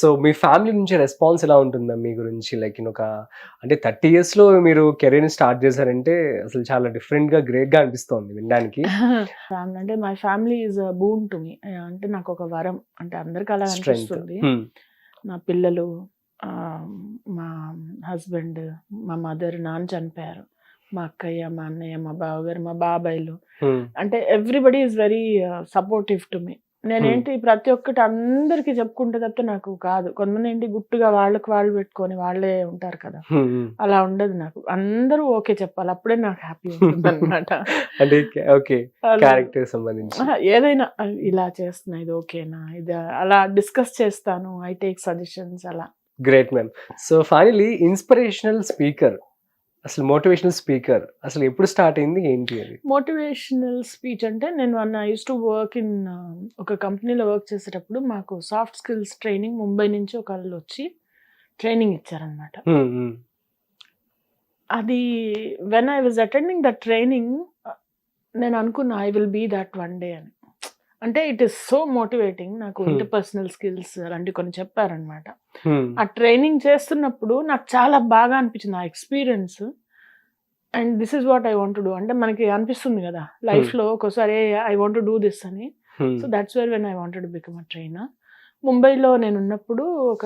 So మీ family నుంచి response ఎలా ఉంటుందా మీ గురించి? లైక్ ఒక అంటే థర్టీ ఇయర్స్లో మీరు కెరీర్ స్టార్ట్ చేశారంటే అసలు చాలా డిఫరెంట్గా గ్రేట్గా అనిపిస్తోంది వినడానికి. ఫ్యామిలీ అంటే my family is boon to me. అంటే నాకు ఒక వరం. అంటే అందరికి అలా అనిపిస్తుంది. నా పిల్లలు మా హస్బెండ్ మా మదర్ నాన్న చనిపోయారు. మా అక్కయ్య మా అన్నయ్య మా బావగారు మా బాబాయ్లు. అంటే everybody is very supportive to me. నేనేంటి ప్రతి ఒక్కటి అందరికి చెప్పుకుంటే తప్పితే నాకు కాదు. కొంతమంది ఏంటి గుట్టుగా వాళ్ళకి వాళ్ళు పెట్టుకొని వాళ్ళే ఉంటారు కదా. అలా ఉండదు నాకు. అందరూ ఓకే చెప్పాలి. అప్పుడే నాకు హ్యాపీ ఉంటుంది అనమాట ఏదైనా ఇలా చేస్తున్నా ఇది ఓకేనా ఇది అలా డిస్కస్ చేస్తాను ఐ టేక్ సజెషన్స్ అలా. Great ma'am. So finally inspirational speaker అసలు మోటివేషనల్ స్పీకర్ అసలు ఎప్పుడు స్టార్ట్ అయింది? ఏంటి అది? మోటివేషనల్ స్పీచ్ అంటే నేను when I use to work in ఒక కంపెనీలో వర్క్ చేసేటప్పుడు మాకు సాఫ్ట్ స్కిల్స్ ట్రైనింగ్ ముంబై నుంచి ఒక వాళ్ళు వచ్చి ట్రైనింగ్ ఇచ్చారనమాట Hmm, hmm. అది when I was attending the training నేను అనుకున్నా I will be that one day అని. అంటే ఇట్ ఈస్ సో మోటివేటింగ్ నాకు Hmm. ఇంటర్పర్సనల్ స్కిల్స్ అలాంటివి కొన్ని చెప్పారనమాట Hmm. ఆ ట్రైనింగ్ చేస్తున్నప్పుడు నాకు చాలా బాగా అనిపించింది ఆ experience and this is what I want do అంటే మనకి అనిపిస్తుంది కదా లైఫ్లో ఒక్కోసారి ఐ వాంట్ డూ దిస్ అని. Hmm. So that's where when I wanted become a trainer ముంబైలో నేను ఉన్నప్పుడు ఒక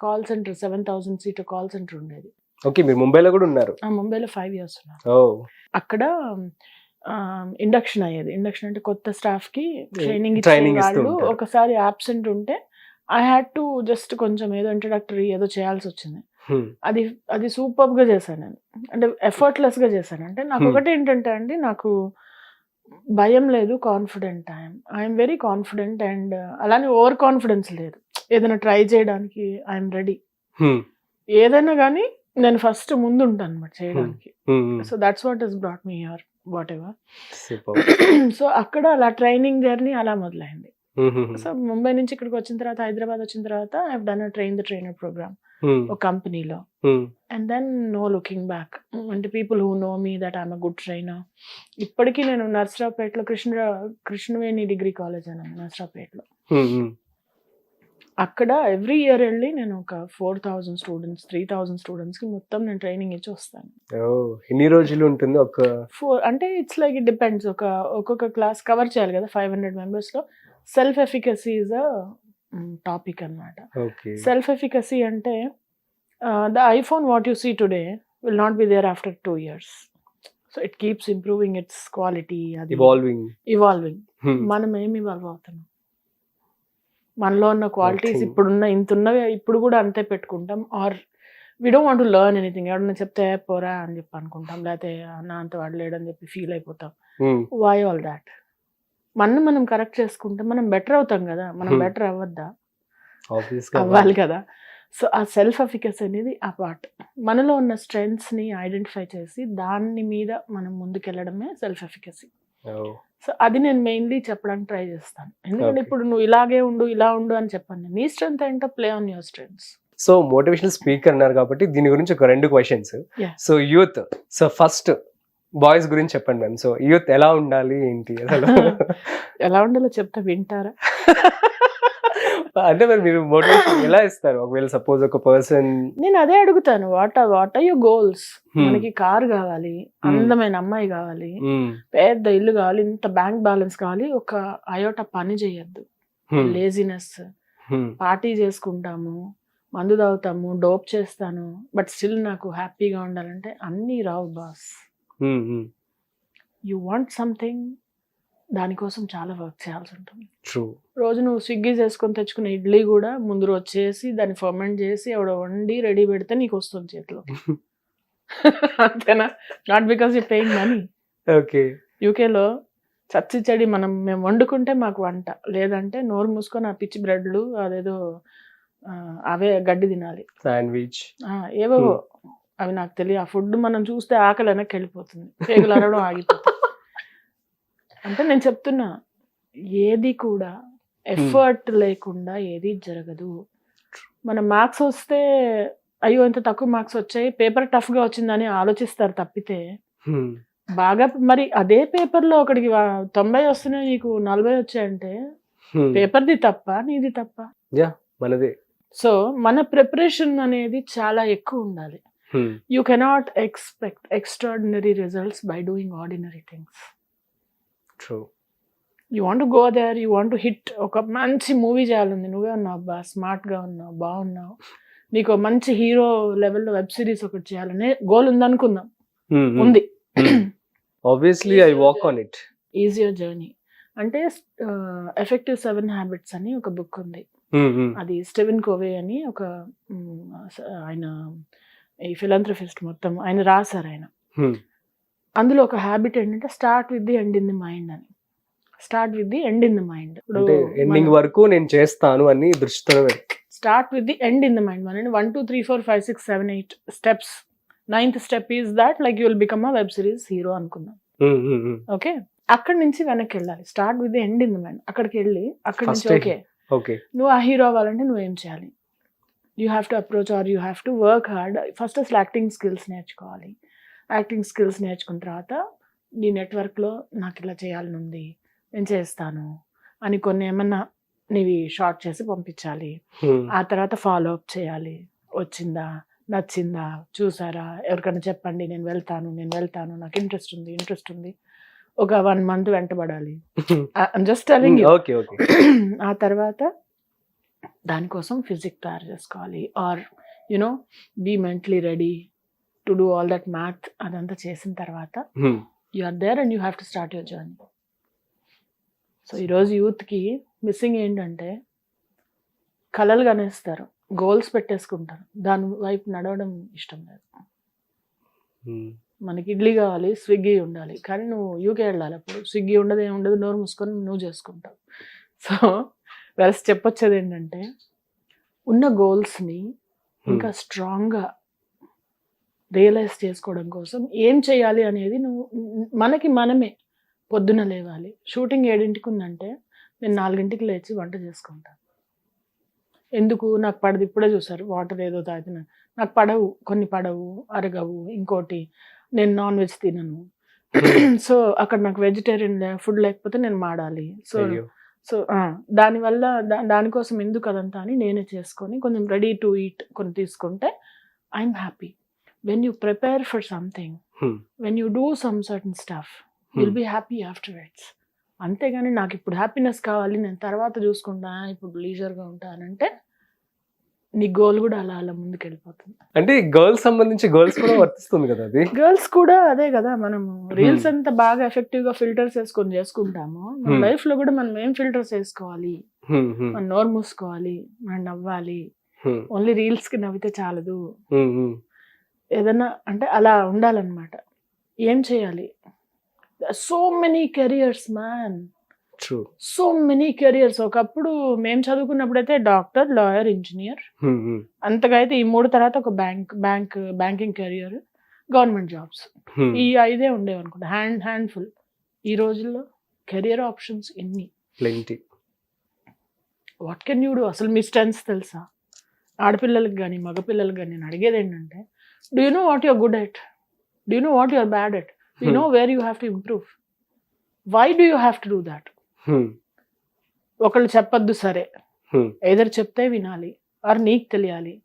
call centre seven thousand seat call centre ఉండేది. ఓకే మీరు ముంబైలో కూడా ఉన్నారు. ఆ ముంబైలో ఫైవ్ ఇయర్స్ ఉన్నాను ఓ. అక్కడ ఇండక్షన్ అయ్యేది ఇండక్షన్ అంటే కొత్త స్టాఫ్కి ట్రైనింగ్ Training ఇస్తూ వాళ్ళు ఉంటారు. ఒకసారి ఆబ్సెంట్ ఉంటే ఐ హ్యాడ్ టు జస్ట్ కొంచెం ఏదో ఇంట్రడక్టరీ ఏదో చేయాల్సి వచ్చింది. అది అది సూపర్గా చేశాను నేను అంటే ఎఫర్ట్లెస్గా చేశాను అంటే నాకు. ఒకటి ఏంటంటే అండి నాకు భయం లేదు confident I'm I'm very confident and అలానే ఓవర్ కాన్ఫిడెన్స్ లేదు ఏదైనా ట్రై చేయడానికి ఐఎమ్ రెడీ. ఏదైనా కానీ నేను ఫస్ట్ ముందు ఉంటాను అనమాట చేయడానికి. So that's what is brought me here whatever. So అక్కడ అలా ట్రైనింగ్ జర్నీ అలా మొదలైంది. సో ముంబై నుంచి ఇక్కడికి వచ్చిన తర్వాత హైదరాబాద్ వచ్చిన తర్వాత I done train the trainer programme. ఒక కంపెనీలో. And then no looking back అంటే people who know me that I'm a good trainer ఇప్పటికీ నేను నర్సరావుపేటలో కృష్ణ కృష్ణవేణి డిగ్రీ కాలేజ్ అని నర్సరావుపేటలో. అక్కడ ఎవ్రీ ఇయర్ వెళ్ళి నేను ఒక four thousand students three thousand స్టూడెంట్స్కి మొత్తం నేను ట్రైనింగ్ ఇచ్చి వస్తాను. ఎన్ని రోజులు ఉంటుంది ఒక ఫోర్ అంటే ఇట్స్ లైక్ ఇట్ డిపెండ్స్. ఒక ఒక్కొక్క క్లాస్ కవర్ చేయాలి కదా ఫైవ్ హండ్రెడ్ మెంబర్స్లో self efficacy is a topic అన్నమాట. ఓకే. సెల్ఫ్ ఎఫికసీ అంటే the iPhone what you see today will not be there after two years. So it keeps improving its quality అది evolving evolving మనం ఏమి evolve అవుతున్నాం? మనలో ఉన్న qualities. ఇప్పుడున్న ఇంత ఉన్నవి ఇప్పుడు కూడా అంతే పెట్టుకుంటాం. Or we don't want learn anything ఎవడన్నా చెప్తే "ఏ, పోరా అని చెప్పి అనుకుంటాం. లేకపోతే నా అంత వాడు లేడని చెప్పి ఫీల్ అయిపోతాం. వై ఆల్ దాట్ మన మనం కరెక్ట్ చేసుకుంటే మనం బెటర్ అవుతాం కదా. మనం Hmm. బెటర్ అవ్వద్దా? ఆబ్వియస్గా అవ్వాలి కదా. సో ఆ సెల్ఫ్ ఎఫికస్ అనేది ఆ పార్ట్ మనలో ఉన్న స్ట్రెంగ్స్ని ఐడెంటిఫై చేసి దాని మీద మనం ముందుకెళ్ళడమే సెల్ఫ్ ఎఫికసీ Oh. సో అది నేను మెయిన్లీ చెప్పడానికి ట్రై చేస్తాను. ఎందుకంటే. ఇప్పుడు నువ్వు ఇలాగే ఉండు ఇలా ఉండు అని చెప్పాను నీ స్ట్రెంత్ ఏంటో play on your strengths. So motivational speaker అన్నారు కాబట్టి దీని గురించి ఒక రెండు questions. So youth so first boys గురించి చెప్పండి మ్యామ్. సో యూత్ ఎలా ఉండాలి ఏంటి? ఎలా ఉండాలో చెప్తే వింటారా? అంటే మరి మీరు మోటివేషన్ ఎలా ఇస్తారు? ఒకవేళ సపోజ్ ఒక పర్సన్ నేను అదే అడుగుతాను. What are what are your goals మనకి కార్ కావాలి అందమైన అమ్మాయి కావాలి పెద్ద ఇల్లు కావాలి ఇంత బ్యాంక్ బ్యాలెన్స్ కావాలి ఒక అయోట పని చేయొద్దు. లేజినెస్ పార్టీ చేసుకుంటాము మందు తాగుతాము డోప్ చేస్తాను బట్ స్టిల్ నాకు హ్యాపీగా ఉండాలంటే అన్నీ రావు బాస్ యు వాంట్ సంథింగ్ దానికోసం చాలా వర్క్ చేయాల్సి ఉంటుంది ట్రూ రోజు నువ్వు స్విగ్గీ చేసుకొని తెచ్చుకున్న ఇడ్లీ కూడా ముందు రోజు చేసి దాన్ని ఫర్మెంట్ చేసి ఎవడ వండి రెడీ పెడితే నీకు వస్తుంది చేతిలో. అంతేనా? Not because you paying money okay యూకేలో చచ్చి చెడి మనం మేము వండుకుంటే మాకు వంట. లేదంటే నోరు మూసుకొని ఆ పిచ్చి బ్రెడ్లు అదేదో అవే గడ్డి తినాలి. శాండ్విచ్ ఏవో అవి నాకు తెలియదు. ఆ ఫుడ్ మనం చూస్తే ఆకలి వెనక్కి వెళ్ళిపోతుంది. పేగులు అరవడం ఆగిపోతుంది. అంటే నేను చెప్తున్నా ఏది కూడా ఎఫర్ట్ లేకుండా ఏది జరగదు. మన మార్క్స్ వస్తే అయ్యో ఇంత తక్కువ మార్క్స్ వచ్చాయి పేపర్ టఫ్గా వచ్చిందని ఆలోచిస్తారు తప్పితే బాగా మరి అదే పేపర్లో ఒకడికి తొంభై వస్తున్నాయి నీకు నలభై వచ్చాయంటే పేపర్ది తప్ప నీది తప్ప. మనదే. సో మన ప్రిపరేషన్ అనేది చాలా ఎక్కువ ఉండాలి. You cannot expect extraordinary results by doing ordinary things true you want go there you want hit ఒక మంచి మూవీ చేయాలండి. నువ్వే ఉన్నావు బా స్మార్ట్గా ఉన్నావు బాగున్నావు. నీకు మంచి హీరో లెవెల్లో వెబ్ సిరీస్ ఒకటి చేయాలనే గోల్ ఉందనుకుందాం. Hmm, ఉంది. Obviously I walk on it easier journey అంటే ఎఫెక్టివ్ సెవెన్ హ్యాబిట్స్ అని ఒక బుక్ ఉంది. Hmm, అది స్టెవెన్ కోవే అని ఒక ఆయన ఈ ఫిలంథ్రఫిస్ట్ మొత్తం ఆయన రాశారు ఆయన. Hmm. అందులో ఒక హ్యాబిట్ ఏంటంటే start with the end in the mind అని. Start with the end in the mind ending వరకు నేను చేస్తాను అని దృష్టితో start with the end in the mind మన one two three four five six seven eight steps ninth step is that like you will become a web series hero అనుకుందాం. Okay అక్కడి నుంచి వెనక్కి వెళ్ళాలి. Start with the end in the mind అక్కడికి వెళ్ళి అక్కడి నుంచి ఓకే ఓకే నువ్వు ఆ హీరో అవ్వాలంటే నువ్వేం చేయాలి? You have to approach or you have to work hard first అసలు యాక్టింగ్ స్కిల్స్ నేర్చుకోవాలి. యాక్టింగ్ స్కిల్స్ నేర్చుకున్న తర్వాత నీ నెట్వర్క్లో నాకు ఇలా చేయాలని ఉంది నేను చేస్తాను అని కొన్ని ఏమన్నా నీవి షార్ట్ చేసి పంపించాలి. ఆ తర్వాత ఫాలో అప్ చేయాలి. వచ్చిందా? నచ్చిందా? చూసారా? ఎవరికైనా చెప్పండి నేను వెళ్తాను నేను వెళ్తాను నాకు ఇంట్రెస్ట్ ఉంది ఇంట్రెస్ట్ ఉంది ఒక one month వెంటబడాలి. Just telling you okay okay. ఆ తర్వాత దానికోసం ఫిజిక్ తయారు చేసుకోవాలి. Or you know be mentally ready to do all that math అదంతా చేసిన తర్వాత Hmm. You are there and you have to start your journey so ఈరోజు యూత్కి మిస్సింగ్ ఏంటంటే కలలు కనేస్తారు గోల్స్ పెట్టేసుకుంటారు. దాని వైపు నడవడం ఇష్టం లేదు. Hmm. మనకి ఇడ్లీ కావాలి స్విగ్గీ ఉండాలి. కానీ నువ్వు యూకే వెళ్ళాలి అప్పుడు స్విగ్గీ ఉండదు ఏమి ఉండదు నోరు మూసుకొని నువ్వు చేసుకుంటావు. సో వెల్స్ చెప్పొచ్చేది ఏంటంటే ఉన్న గోల్స్ని ఇంకా స్ట్రాంగ్గా రియలైజ్ చేసుకోవడం కోసం ఏం చేయాలి అనేది నువ్వు మనకి మనమే పొద్దున లేవాలి. షూటింగ్ ఏడింటికి ఉందంటే నేను నాలుగింటికి లేచి వంట చేసుకుంటాను ఎందుకు? నాకు పడదు. ఇప్పుడే చూసారు. వాటర్ ఏదో తాగుతున్నాను నాకు పడవు. కొన్ని పడవు. అరగవు. ఇంకోటి నేను నాన్ వెజ్ తినను. సో అక్కడ నాకు వెజిటేరియన్ ఫుడ్ లేకపోతే నేను మాడాలి. సో. సో దానివల్ల దా- దానికోసం ఎందుకు అదంతా అని నేనే చేసుకొని కొంచెం రెడీ టు ఈట్ కొన్ని తీసుకుంటే I'm happy. When you prepare for something Hmm. When you do some certain stuff will be happy after it's అంతేగాని నాకు ఇప్పుడు హ్యాపీనెస్ కావాలి నేను తర్వాత చూసుకుంటా ఇప్పుడు లీజర్గా ఉంటానంటే నీ గోల్ కూడా అలా అలా ముందుకు వెళ్ళిపోతుంది అంటే గర్ల్స్ సంబంధించి గర్ల్స్ కూడా వర్తిస్తుంది కదా అది? గర్ల్స్ కూడా అదే కదా మనం రీల్స్ ఎంత బాగా ఎఫెక్టివ్గా ఫిల్టర్స్ వేసుకొని చేసుకుంటామో మన Hmm. లైఫ్లో కూడా మనం ఏం ఫిల్టర్స్ వేసుకోవాలి? Hmm, hmm, మనం నోరు మూసుకోవాలి మనం నవ్వాలి. Hmm, ఓన్లీ రీల్స్కి నవ్వితే చాలదు. Hmm, hmm. ఏదైనా అంటే అలా ఉండాలన్నమాట. ఏం చేయాలి? So many careers man. So many careers ఒకప్పుడు మేము చదువుకున్నప్పుడైతే doctor lawyer engineer. Hmm, hmm, అంతగా అయితే ఈ మూడు తర్వాత ఒక bank bank banking career government jobs hmm. ఈ ఐదే ఉండేవి అనుకుంటా హ్యాండ్ హ్యాండ్ఫుల్ ఈ రోజుల్లో కెరియర్ ఆప్షన్స్ ఎన్ని. వాట్ కెన్ యూ డూ అసలు మీ స్ట్రెంగ్స్ తెలుసా? ఆడపిల్లలకి కానీ మగపిల్లలకి కానీ నేను అడిగేది ఏంటంటే do you know what you're good at do you know what you're bad at you Hmm. Know where you have to improve why do you have to do that Hmm, ఒకళ్ళు చెప్పొద్దు సరే. Hmm. ఏదర్ చెప్తే వినాలి. Are నీకు తెలియాలి.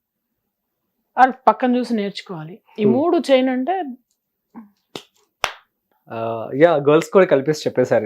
Are పక్కన చూసి నేర్చుకోవాలి. ఈ Hmm. మూడు చేయనంటే యా గర్ల్స్ కూడా కలిపేసి చెప్పేశారు